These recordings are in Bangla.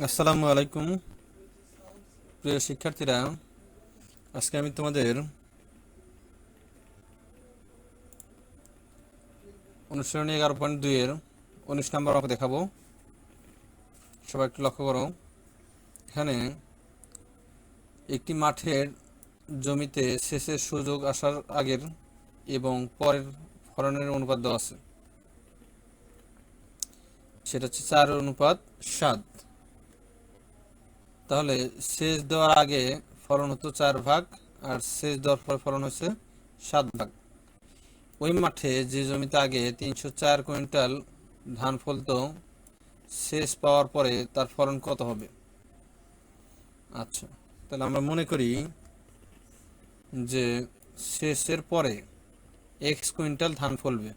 আসসালামু আলাইকুম, প্রিয় শিক্ষার্থীরা। আজকে আমি তোমাদের অনুসরণী এগারো পয়েন্ট দুইয়ের উনিশ নম্বর অঙ্ক দেখাবো। সবাই একটু লক্ষ্য করো। এখানে একটি মাঠের জমিতে শেষের সুযোগ আসার আগের এবং পরের ফলনের অনুপাত দেওয়া আছে। সেটা হচ্ছে চার অনুপাত সাত। তাহলে সেচ দেওয়ার আগে ফলন হতো চার ভাগ আর সেচ দেওয়ার পরে ফলন হচ্ছে সাত ভাগ। ওই মাঠে যে জমিতে আগে তিনশো চার কুইন্টাল ধান ফলতো সেচ পাওয়ার পরে তার ফলন কত হবে? আচ্ছা তাহলে আমরা মনে করি যে শেষের পরে এক্স কুইন্টাল ধান ফলবে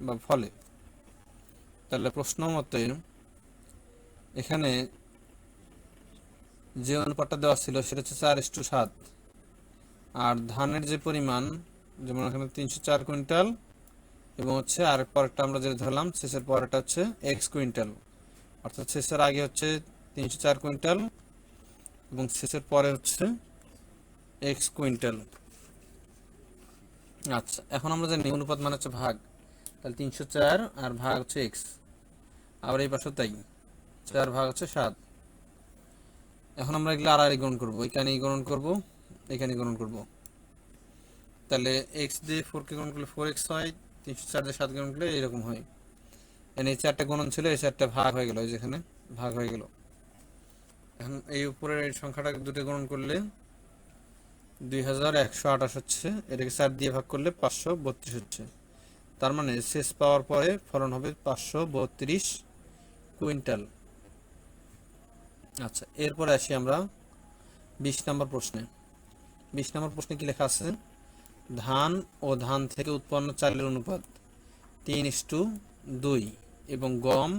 বা ফলে। তাহলে প্রশ্ন মতে এখানে যে অনুপাতটা দেওয়া ছিল সেটা হচ্ছে চার ইস্টু সাত। আর ধানের যে পরিমাণ, যেমন এখানে তিনশো চার কুইন্টাল এবং হচ্ছে আর পরেরটা আমরা যেটা ধরলাম, শেষের পরেরটা হচ্ছে এক্স কুইন্টাল। অর্থাৎ শেষের আগে হচ্ছে তিনশো চার কুইন্টাল এবং শেষের পরে হচ্ছে এক্স কুইন্টাল। আচ্ছা এখন আমরা জানি অনুপাত মানে হচ্ছে ভাগ। তাহলে তিনশো চার আর ভাগ হচ্ছে এক্স। আবার এই পাশে তাই। চার ভাগ হচ্ছে সাত। এখন আমরা এগুলো আর গ্রহণ করব। এখানে গ্রহণ করব এখানে গ্রহণ করব। তাহলে এক্স দিয়ে ফোরকে গ্রহণ করলে ফোর এক্স হয়, তিনশো চার দিয়ে সাত গ্রহণ করলে এরকম হয়। এখানে এই চারটা গুণন ছিল, এই চারটা ভাগ হয়ে গেল যেখানে ভাগ হয়ে গেল। এখন এই উপরের এই সংখ্যাটা দুটো গ্রহণ করলে দুই হাজার একশো আঠাশ হচ্ছে, এটাকে চার দিয়ে ভাগ করলে পাঁচশো বত্রিশ হচ্ছে। তার মানে শেষ পাওয়ার পরে ফলন হবে পাঁচশো বত্রিশ কুইন্টাল। আচ্ছা এরপরে আসি আমরা বিশ নম্বর প্রশ্নে। বিশ নম্বর প্রশ্নে কি লেখা আছে? ধান ও ধান থেকে উৎপন্ন চালের অনুপাত তিন ইস্টু দুই এবং গম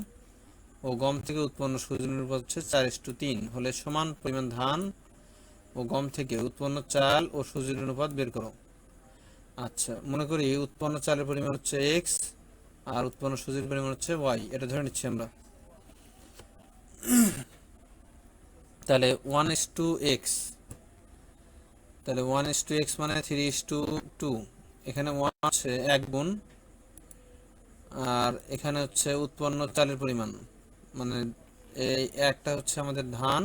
ও গম থেকে উৎপন্ন সুজির অনুপাত হচ্ছে চার ইস্টু তিন। হলে সমান পরিমাণ ধান ও গম থেকে উৎপন্ন চাল ও সুজির অনুপাত বের করো। আচ্ছা মনে করি উৎপন্ন চালের পরিমাণ হচ্ছে এক্স আর উৎপন্ন সুজির পরিমাণ হচ্ছে ওয়াই এটা ধরে নিচ্ছি আমরা। তাহলে ওয়ান ইস টু এক্স তাহলে ওয়ান ইস টু এক্স মানে থ্রি ইস টু টু এখানে ওয়ান হচ্ছে এক গুণ, আর এখানে হচ্ছে উৎপন্ন চালের পরিমাণ। মানে এই একটা হচ্ছে আমাদের ধান,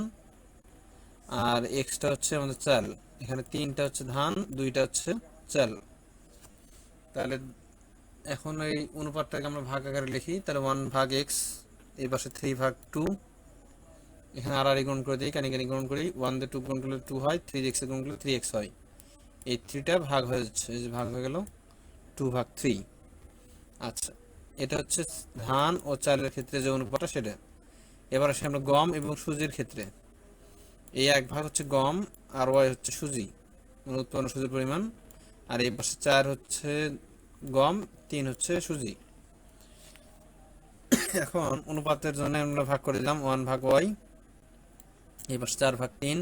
আর এক্সটা হচ্ছে আমাদের চাল। এখানে তিনটা হচ্ছে ধান, দুইটা হচ্ছে চাল। তাহলে এখন এই অনুপাতটাকে আমরা ভাগ আকারে লিখি, তাহলে ওয়ান ভাগ এক্স এই পাশে থ্রি ভাগ টু এখানে আর আর গ্রহণ করে দিই কানি কানি গ্রহণ করি ওয়ান দিয়ে টু গ্রহণ করলে টু হয় থ্রি এক্স গ্রহণ করলে থ্রি এক্স হয়। এই থ্রিটা ভাগ হয়ে যাচ্ছে ভাগ হয়ে গেল টু ভাগ থ্রি আচ্ছা এটা হচ্ছে ধান ও চালের ক্ষেত্রে যে অনুপাতটা সেটা। এবার আসে আমরা গম এবং সুজির ক্ষেত্রে। এই এক ভাগ হচ্ছে গম, আর ওয়াই হচ্ছে সুজি মানে উৎপন্ন সুজির পরিমাণ। আর এই পাশে চার হচ্ছে গম, তিন হচ্ছে সুজি। এখন অনুপাতের জন্য আমরা ভাগ করে দিলাম ওয়ান ভাগ ওয়াই এবার চার ভাগ তিন,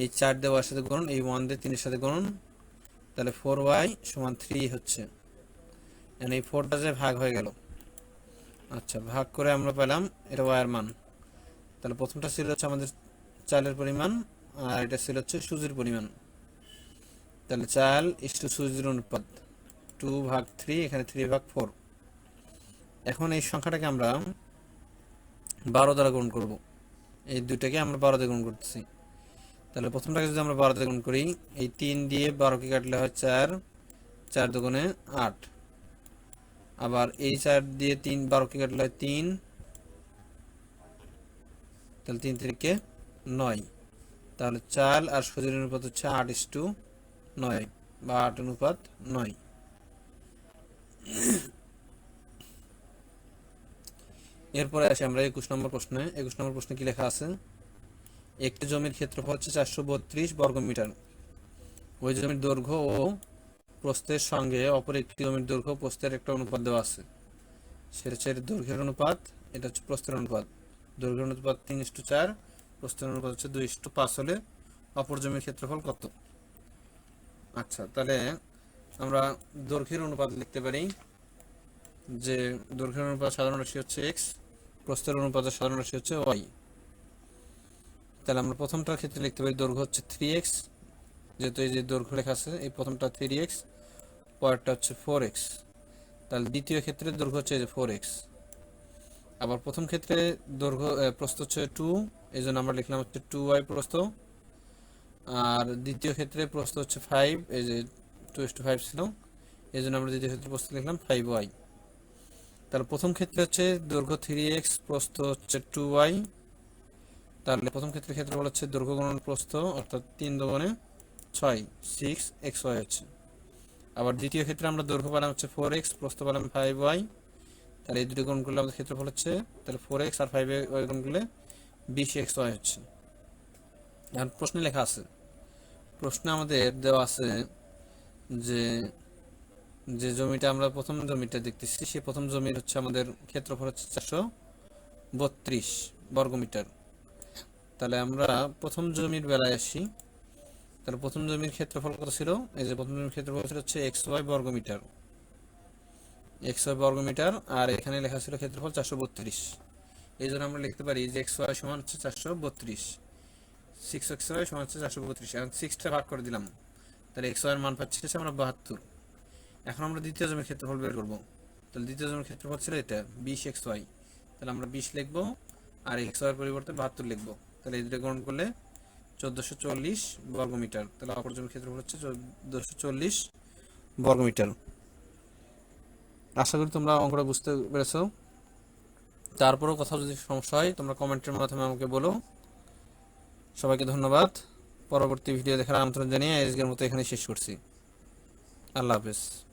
এই চার দেওয়ার সাথে গুণন এই ওয়ান দিয়ে তিনের সাথে গুণন তাহলে ফোর ওয়াই সমান থ্রি হচ্ছে। এই ফোরটা যে ভাগ হয়ে গেল। আচ্ছা ভাগ করে আমরা পেলাম, এটা ওয়ার মান। তাহলে প্রথমটা ছিল হচ্ছে আমাদের চালের পরিমাণ, আর এটা ছিল হচ্ছে সুজির পরিমাণ। তাহলে চাল ইস টু সুজির অনুপাত টু ভাগ থ্রি, এখানে থ্রি ভাগ ফোর। এখন এই সংখ্যাটাকে আমরা বারো দ্বারা গ্রহণ করব। এই দুটাকে আমরা বারোতে গুণ করতেছি। তাহলে প্রথমটাকে যদি আমরা বারোতে গুণ করি, এই তিন দিয়ে বারোকে কাটলে হয় চার চার দুগুণে আট। আবার এই চার দিয়ে তিন বারোকে কাটলে হয় তিন, তাহলে তিন থেকে নয়। তাহলে চাল আর সুজির অনুপাত হচ্ছে আট ইস টু নয় বা আট অনুপাত নয়। এরপরে আসি আমরা একুশ নম্বর প্রশ্নে। একুশ নম্বর প্রশ্নে কি লেখা আছে? একটি জমির ক্ষেত্রফল হচ্ছে চারশো বত্রিশ বর্গ মিটার। ওই জমির দৈর্ঘ্য ও প্রস্থের সঙ্গে অপর একটি জমির দৈর্ঘ্য প্রস্থের একটা অনুপাত দেওয়া আছে। সেটা হচ্ছে দৈর্ঘ্যের অনুপাত, এটা হচ্ছে প্রস্থের অনুপাত। দৈর্ঘ্যের অনুপাত তিন ইস্টু চার, প্রস্থের অনুপাত হচ্ছে দুই ইস্টু পাঁচ হলে অপর জমির ক্ষেত্রফল কত? আচ্ছা তাহলে আমরা দৈর্ঘ্যের অনুপাত লিখতে পারি যে দৈর্ঘ্যের অনুপাত সাধারণ রাশি হচ্ছে এক্স প্রস্থের অনুপাতের সাধারণ রাশি হচ্ছে ওয়াই তাহলে আমরা প্রথমটার ক্ষেত্রে লিখতে পারি দৈর্ঘ্য হচ্ছে থ্রি এক্স যেহেতু এই যে দৈর্ঘ্য লেখা আছে এই প্রথমটা থ্রি এক্স পরেরটা হচ্ছে ফোর এক্স তাহলে দ্বিতীয় ক্ষেত্রে দৈর্ঘ্য হচ্ছে এই যে ফোর এক্স আবার প্রথম ক্ষেত্রে দৈর্ঘ্য আহ, প্রস্থ হচ্ছে টু এই জন্য আমরা লিখলাম হচ্ছে টু ওয়াই প্রস্থ। আর দ্বিতীয় ক্ষেত্রে প্রস্থ হচ্ছে ফাইভ এই যে টু এস টু ফাইভ ছিল এই জন্য আমরা দ্বিতীয় ক্ষেত্রে প্রস্থ লিখলাম ফাইভ ওয়াই তাহলে প্রথম ক্ষেত্রে হচ্ছে দৈর্ঘ্য থ্রি এক্স প্রস্থ হচ্ছে টু ওয়াই তাহলে প্রথম ক্ষেত্রে ক্ষেত্রে ক্ষেত্রফল হচ্ছে দৈর্ঘ্য গুণন প্রস্থ, অর্থাৎ তিন দোকানে ছয় সিক্স এক্স ওয়াই হচ্ছে। আবার দ্বিতীয় ক্ষেত্রে আমরা দৈর্ঘ্য পেলাম হচ্ছে ফোর এক্স প্রস্থ পেলাম ফাইভ ওয়াই তাহলে এই দুটো গুণ করলে আমাদের ক্ষেত্রফল হচ্ছে, তাহলে ফোর এক্স আর ফাইভ ওয়াই গুণ করলে বিশ এক্স ওয়াই হচ্ছে। এখন প্রশ্নে লেখা আছে, প্রশ্নে আমাদের দেওয়া আছে যে যে জমিটা আমরা প্রথম জমিটা দেখতেছি সেই প্রথম জমির হচ্ছে আমাদের ক্ষেত্রফল হচ্ছে চারশো বত্রিশ বর্গমিটার তাহলে আমরা প্রথম জমির বেলায় আসি। তাহলে প্রথম জমির ক্ষেত্রফল কত ছিল? এই যে প্রথম জমির ক্ষেত্রফল ছিল হচ্ছে এক্স ওয়াই বর্গমিটার এক্স ওয়াই বর্গমিটার আর এখানে লেখা ছিল ক্ষেত্রফল চারশো বত্রিশ। এই জন্য আমরা লিখতে পারি যে এক্স ওয়াই সমান হচ্ছে চারশো বত্রিশ। সিক্স এক্স ওয়াই সমান হচ্ছে চারশো বত্রিশ। এখন সিক্সটা ভাগ করে দিলাম। তাহলে এক্স ওয়াই এর মান পাচ্ছি আমরা বাহাত্তর। এখন আমরা দ্বিতীয় জমির ক্ষেত্রফল বের করব। তাহলে দ্বিতীয় জমির ক্ষেত্রফল ছিল এটা, বিশ এক্স ওয়াই। তাহলে আমরা বিশ লিখব আর এক্স ওয়াই পরিবর্তে বাহাত্তর লিখব। তাহলে এই দুটো গ্রহণ করলে চোদ্দোশো চল্লিশ বর্গমিটার। তাহলে অপর জমির ক্ষেত্রফল হচ্ছে চোদ্দোশো চল্লিশ বর্গমিটার। আশা করি তোমরা অঙ্কটা বুঝতে পেরেছ। তারপরেও কোথাও যদি সমস্যা হয়, তোমরা কমেন্টের মাধ্যমে আমাকে বলো। সবাইকে ধন্যবাদ। পরবর্তী ভিডিও দেখার আমন্ত্রণ জানিয়ে আজকের মতো এখানে শেষ করছি। আল্লাহ হাফেজ।